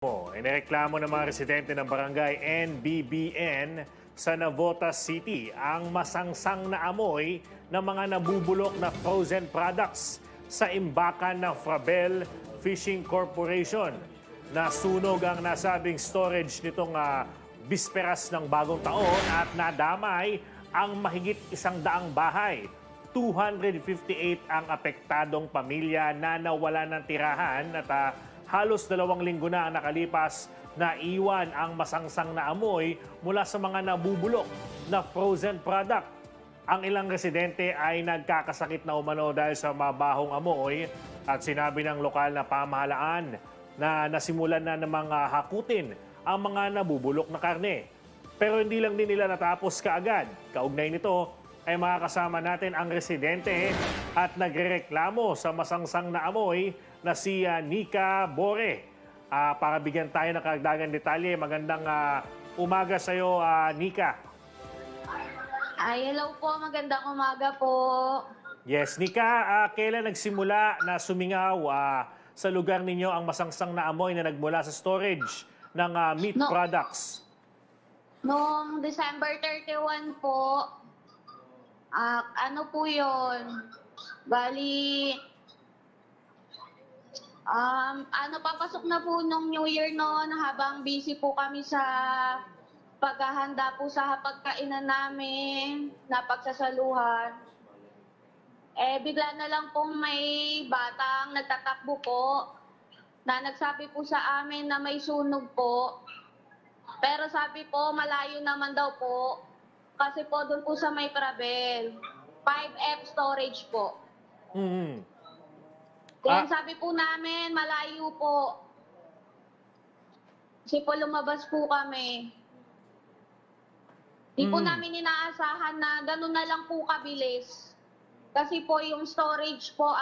mo, inireklamo ng mga residente ng barangay NBBN sa Navotas City ang masangsang na amoy ng mga nabubulok na frozen products sa imbakan ng Frabel Fishing Corporation. Nasunog ang nasabing storage nitong ah, bisperas ng bagong taon at nadamay ang mahigit isang daang bahay. 258 ang apektadong pamilya na nawala ng tirahan at ah, halos dalawang linggo na ang nakalipas na iwan ang masangsang na amoy mula sa mga nabubulok na frozen product. Ang ilang residente ay nagkakasakit na umano dahil sa mabahong amoy at sinabi ng lokal na pamahalaan na nasimulan na namang ah, hakutin ang mga nabubulok na karne. Pero hindi lang din nila natapos kaagad. Kaugnay nito ay makakasama natin ang residente at nagrereklamo sa masangsang na amoy na si ah, Nika Bore. Ah, para bigyan tayo ng karagdagan detalye, magandang ah, umaga sa iyo, Nika. Ay, hello po. Magandang umaga po. Yes, Nika, ah, kailan nagsimula na sumingaw ah, sa lugar ninyo ang masangsang na amoy na nagmula sa storage ng ah, meat No. products? Noong December 31 po, ah, ano po yon? Bali, um, ano, papasok na po nung New Year noon habang busy po kami sa paghahanda po sa pagkainan namin, na pagsasaluhan. Eh, bigla na lang pong may batang nagtatakbo po na nagsabi po sa amin na may sunog po. Pero sabi po, malayo naman daw po. Kasi po doon po sa may Pravel. 5F storage po. Mhm. Kaya Ah. sabi po namin, malayo po. Kasi po lumabas po kami. Di po Mm. namin inaasahan na ganun na lang po kabilis. Kasi po yung storage po,